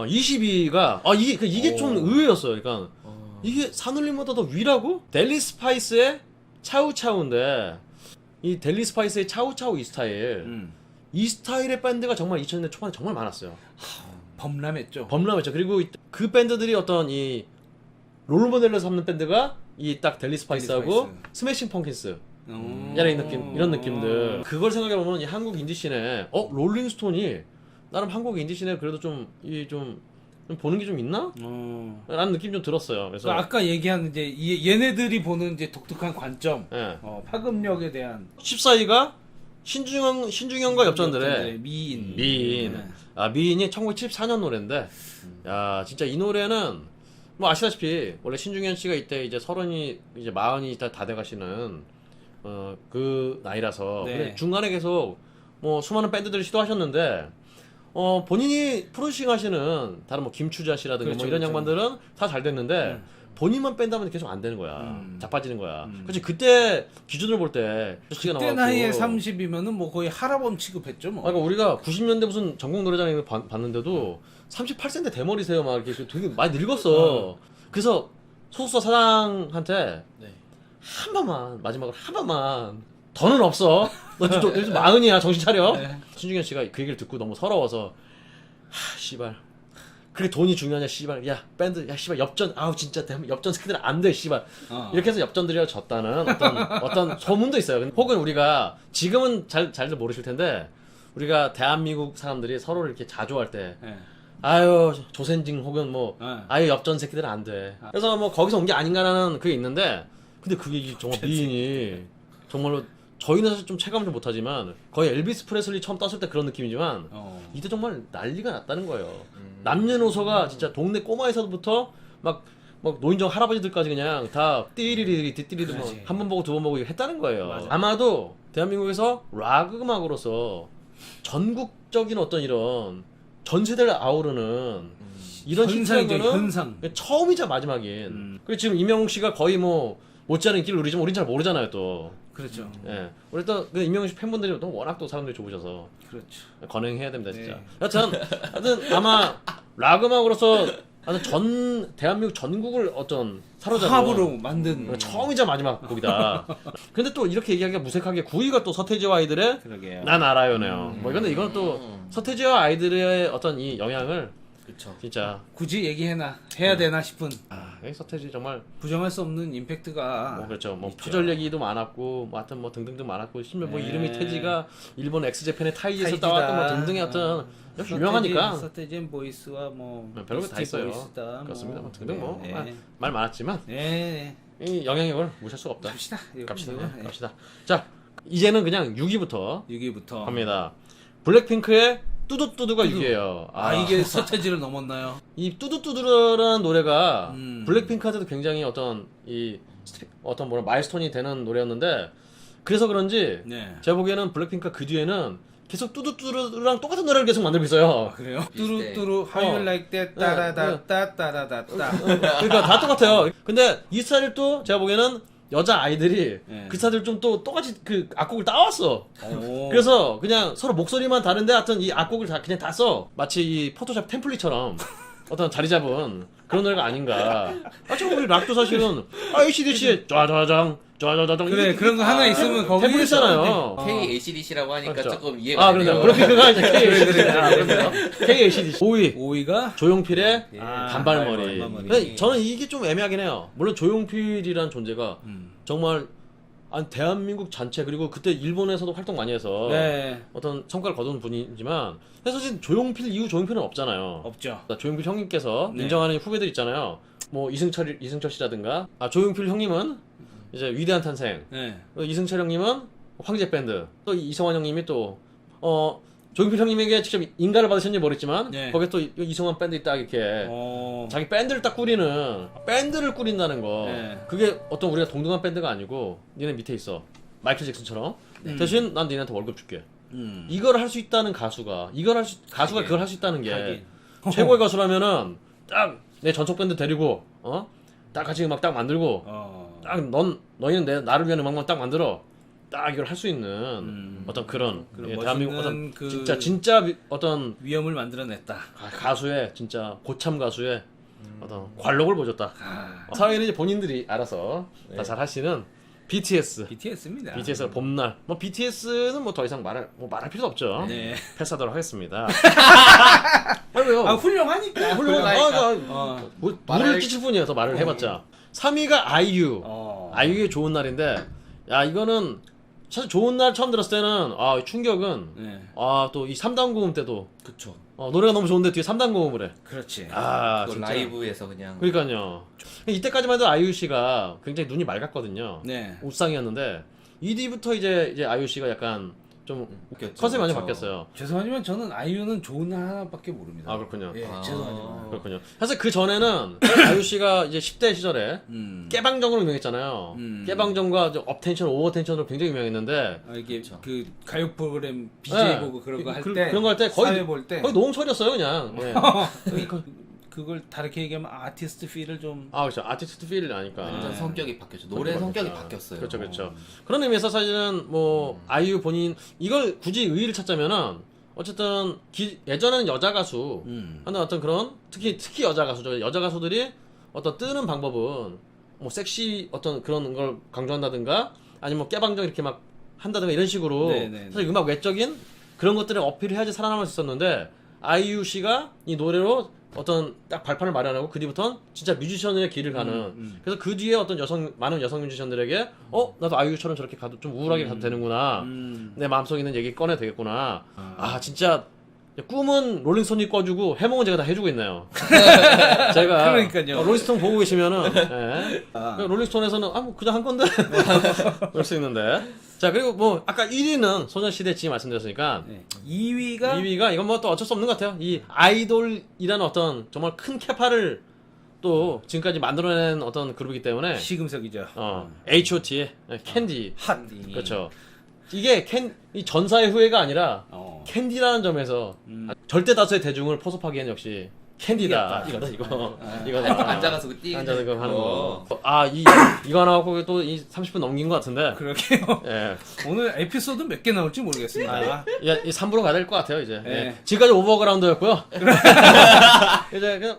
어, 22가 아 이게 그 이게 좀 오. 의외였어요. 그러니까 어. 이게 산울림보다 더 위라고? 델리 스파이스의 차우차우인데 이 델리 스파이스의 차우차우 이 스타일 음. 이 스타일의 밴드가 정말 2000년대 초반에 정말 많았어요. 범람했죠. 범람했죠. 그리고 이- 그 밴드들이 어떤 이 롤모델로 삼는 밴드가 이 딱 델리 스파이스하고 스파이스. 스매싱 펑킨스 음. 이런 느낌 이런 느낌들 그걸 생각해 보면 이 한국 인디 씬에 어 롤링스톤이 나름 한국 인디씬에 그래도 좀이좀 보는 게 좀 있나? 어. 라는 느낌 좀 들었어요. 그 그래서 아까 얘기한 이제 이- 얘네들이 보는 이제 독특한 관점, 예. 어, 파급력에 대한 14위가 신중현 신중현과 엽전들의 미인. 미인. 네. 아 미인이 1974년 노래인데 야 진짜 이 노래는 뭐 아시다시피 원래 신중현 씨가 이때 이제 서른이 이제 마흔이 다, 다 돼가시는 어 그 나이라서 네. 근데 중간에 계속 뭐 수많은 밴드들을 시도하셨는데 어 본인이 프로듀싱 하시는 다른 뭐 김추자 씨라든가 그렇죠, 뭐 이런 그렇죠. 양반들은 다 잘 됐는데 음. 본인만 뺀다면 계속 안 되는 거야 음. 자빠지는 거야 음. 그렇지 그때 기준으로 볼때 그때 나이에 30이면은 뭐 거의 할아범 취급했죠 뭐. 아, 그러니까 우리가 90년대 무슨 전국 봤- 봤는데도 38세인데 대머리세요 막 이렇게 되게 많이 늙었어. 그래서 소속사 사장한테 네. 한 번만 마지막으로 한 번만 더는 없어. 너 지금 요즘 마흔이야 정신 차려. 네. 신중현 씨가 그 얘기를 듣고 너무 서러워서 하 씨발. 그렇게 돈이 중요하냐 씨발. 야 밴드 야 씨발 엽전 아우 진짜 대- 엽전 새끼들 안 돼 씨발. 어. 이렇게 해서 엽전들이라 졌다는 어떤 어떤 소문도 있어요. 혹은 우리가 지금은 잘 잘들 모르실 텐데 우리가 대한민국 사람들이 서로를 이렇게 자조할 때 네. 아유 조센징 혹은 뭐 어. 아유 엽전 새끼들은 안 돼. 그래서 뭐 거기서 온 게 아닌가라는 그게 있는데 근데 그게 정말 미인이 정말로 저희는 사실 좀 체감 좀 못하지만 거의 엘비스 프레슬리 처음 떴을 때 그런 느낌이지만 어. 이때 정말 난리가 났다는 거예요. 음. 남녀노소가 진짜 동네 꼬마에서부터 막, 막 노인정 할아버지들까지 그냥 다 띠리리리 띠리리 그렇지. 뭐한 번 보고 두 번 보고 이거 했다는 거예요. 맞아. 아마도 대한민국에서 락 음악으로서 전국적인 어떤 이런 전 세대를 아우르는 이런 현상이죠, 현상. 처음이자 마지막인. 음. 그리고 지금 이명웅 씨가 거의 뭐 못지않은 길을 누리지만 우린 잘 모르잖아요 또. 그렇죠. 예. 우리 또그 이명웅 씨 팬분들이 또 워낙 또 사람들이 좋으셔서 그렇죠. 건행해야 됩니다 진짜. 네. 여튼 하여튼 아마 락 음악으로서 하여튼 전 대한민국 전국을 어떤 사로잡은 합으로 만든 그런 처음이자 마지막 곡이다. 근데 또 이렇게 얘기하기가 무색하게 9위가 또 서태지와 아이들의 그러게요. 난 알아요네요. 뭐 근데 이건 또 서태지와 아이들의 어떤 이 영향을 그쵸. 진짜 굳이 얘기해나 해야 되나 싶은 아, 이 서태지 정말 부정할 수 없는 임팩트가 뭐 그렇죠. 뭐 있죠. 표절 얘기도 많았고 뭐 하여튼 뭐 등등등 많았고 심지어 뭐 네. 이름이 태지가 일본 엑스제팬의 타이지에서 타이지다. 따왔던 뭐 등등의 어떤 역시 유명하니까 서태진 보이스와 뭐 네, 별거 다 있어요. 보이스다, 그렇습니다. 뭐 뭐. 등등 뭐 네, 말, 네. 말 많았지만 네. 이 영향력을 무시할 수가 없다. 갑시다. 갑시다. 네. 네. 갑시다. 자, 이제는 그냥 6위부터 6위부터 갑니다. 블랙핑크의 뚜두뚜두가 6위예요. 아, 이게 서태지를 넘었나요? 이 뚜두뚜두라는 노래가 음. 블랙핑크한테도 굉장히 어떤 이 스테- 어떤 뭐라 마일스톤이 되는 노래였는데 그래서 그런지 네. 제가 보기에는 블랙핑크가 그 뒤에는 계속 뚜두뚜두랑 똑같은 노래를 계속 만들고 있어요. 아, 그래요? 비슷해. 뚜루뚜루 how 어. you like that 네, 따라다 따따라다 따 그러니까 다 똑같아요. 근데 이 스타일 또 제가 보기에는 여자 아이들이 네. 그 스타일 좀또 똑같이 그 악곡을 따왔어. 오. 그래서 그냥 서로 목소리만 다른데 하여튼 이 악곡을 다 그냥 다 써. 마치 이 포토샵 템플릿처럼 어떤 자리 잡은 그런 노래가 아닌가. 아, 저 우리 락도 사실은 ACDC의 짜자장, 짜자자장. 그래 이게- 그런 거 하나 있으면 거기 템플릿잖아요. K ACDC라고 하니까 그렇죠. 조금 이해가 아, 되네요. 그런데 블랙핑크가 이제 KACDC. 아, 그런데요. KACDC. 5위. 5위가 조용필의 아, 단발머리. 단발머리. 근데 저는 이게 좀 애매하긴 해요. 물론 조용필이란 존재가 음. 정말 아니, 대한민국 전체 그리고 그때 일본에서도 활동 많이 해서 네 어떤 성과를 거둔 분이지만 사실 조용필 이후 조용필은 없잖아요. 없죠. 나 조용필 형님께서 네. 인정하는 후배들 있잖아요. 뭐 이승철 이승철 씨라든가 아 조용필 형님은 이제 위대한 탄생. 네. 또 이승철 형님은 황제 밴드. 또 이성환 형님이 또 어 조용필 형님에게 직접 인가를 받으셨는지 모르겠지만 네. 거기에 또 이- 이성환 밴드 딱 이렇게 어. 자기 밴드를 딱 꾸리는 밴드를 꾸린다는 거 네. 그게 어떤 우리가 동등한 밴드가 아니고 니네 밑에 있어 마이클 잭슨처럼 네. 대신 난 니네한테 월급 줄게 음. 이걸 할 수 있다는 가수가 이걸 할 수 가수가 그걸 할 수 있다는 게 하긴. 최고의 가수라면은 딱 내 전속 밴드 데리고 어딱 같이 음악 딱 만들고 어. 딱넌 너희는 내 나를 위한 음악만 딱 만들어 딱 이걸 할 수 있는 음. 어떤 그런, 그런 예, 멋있는 대한민국 어떤 그- 진짜 진짜 미- 어떤 위험을 만들어냈다. 가- 가수의 진짜 고참 가수의 어떤 관록을 보여줬다. 아, 어, 사회는 이제 본인들이 알아서 네. 다잘 하시는 BTS. BTS입니다. BTS가 봄날. 뭐 BTS는 뭐 더 이상 말할 뭐 말할 필요도 없죠. 네. 패스하도록 하겠습니다. 아니요. 아 훌륭하니까. 훌륭하니까. 어. 뭐, 말할- 물을 끼칠. 더 말을 해봤자. 3위가 아이유. 어. 아이유의 좋은 날인데, 야 이거는 사실 좋은 날 처음 들었을 때는 아 충격은 네. 아 또 이 3단 고음 때도 그쵸. 어, 노래가 너무 좋은데 뒤에 3단 고음을 해. 그렇지. 아 그거 진짜. 라이브에서 그냥 그러니까요. 이때까지만 해도 아이유 씨가 굉장히 눈이 맑았거든요. 네. 우상이었는데 이 뒤부터 이제 이제 아이유 씨가 약간 좀 웃겼죠. 컨셉이 많이 그쵸. 바뀌었어요. 죄송하지만 저는 아이유는 좋은 날 하나밖에 모릅니다. 아 그렇군요. 예, 아. 죄송하지만. 그렇군요. 사실 그 전에는 아이유 씨가 이제 10대 시절에 음. 깨방정으로 유명했잖아요. 음. 깨방정과 좀 업텐션, 오버텐션으로 굉장히 유명했는데 아, 이게 그쵸. 그 가요 프로그램 BJ 네. 보고 그런 거 할 그- 때 그런 거 할 때 거의- 사회 볼 때 거의 노홍철이었어요 그냥. 예. 그걸 다르게 얘기하면 아티스트 필을 좀 아 그렇죠. 아티스트 필을 아니까. 완전 성격이 바뀌었죠. 노래 성격이 바뀌었어요. 그렇죠, 그렇죠. 그런 의미에서 사실은 뭐 아이유 본인 이걸 굳이 의의를 찾자면은 어쨌든 기- 예전에는 여자 가수 음. 하는 어떤 그런 특히 특히 여자 가수죠. 여자 가수들이 어떤 뜨는 방법은 뭐 섹시 어떤 그런 걸 강조한다든가 아니면 뭐 깨방정 이렇게 막 한다든가 이런 식으로 네네네. 사실 음악 외적인 그런 것들을 어필을 해야지 살아남을 수 있었는데 아이유 씨가 이 노래로 어떤 딱 발판을 마련하고 그 뒤부터는 진짜 뮤지션의 길을 가는 음. 그래서 그 뒤에 어떤 여성 많은 여성 뮤지션들에게 어 나도 아이유처럼 저렇게 가도 좀 우울하게 가도 되는구나 음. 내 마음속에 있는 얘기 꺼내 도 되겠구나 아 진짜 꿈은 롤링스톤이 꿔주고 해몽은 제가 다 해주고 있네요. 제가 그러니까요. 어, 롤링스톤 보고 계시면은 예. 아. 그 롤링스톤에서는 아뭐 그냥 한 건데 그럴 수 있는데 자 그리고 뭐 아까 1위는 소녀시대 지금 말씀드렸으니까 네. 2위가 2위가 이건 뭐 또 어쩔 수 없는 것 같아요. 이 아이돌이라는 어떤 정말 큰 캐파를 또 지금까지 만들어낸 어떤 그룹이기 때문에 시금석이죠. 어 H.O.T의 캔디 핫. 그렇죠. 이게 캔 이 전사의 후예가 아니라 어. 캔디라는 점에서 음. 절대 다수의 대중을 포섭하기에는 역시 캔디다. 이거다 이거. 아. 이거다. 앉아가서 그 띠. 앉아서 그거 하는 어. 거. 아, 이 이거 하나 갖고 또이 30분 넘긴 것 같은데. 그러게요. 예. 오늘 에피소드 몇 개 나올지 모르겠습니다. 아, 이, 이 3부로 가야 될 것 같아요, 이제. 네. 예. 지금까지 오버그라운드였고요. 이제 그냥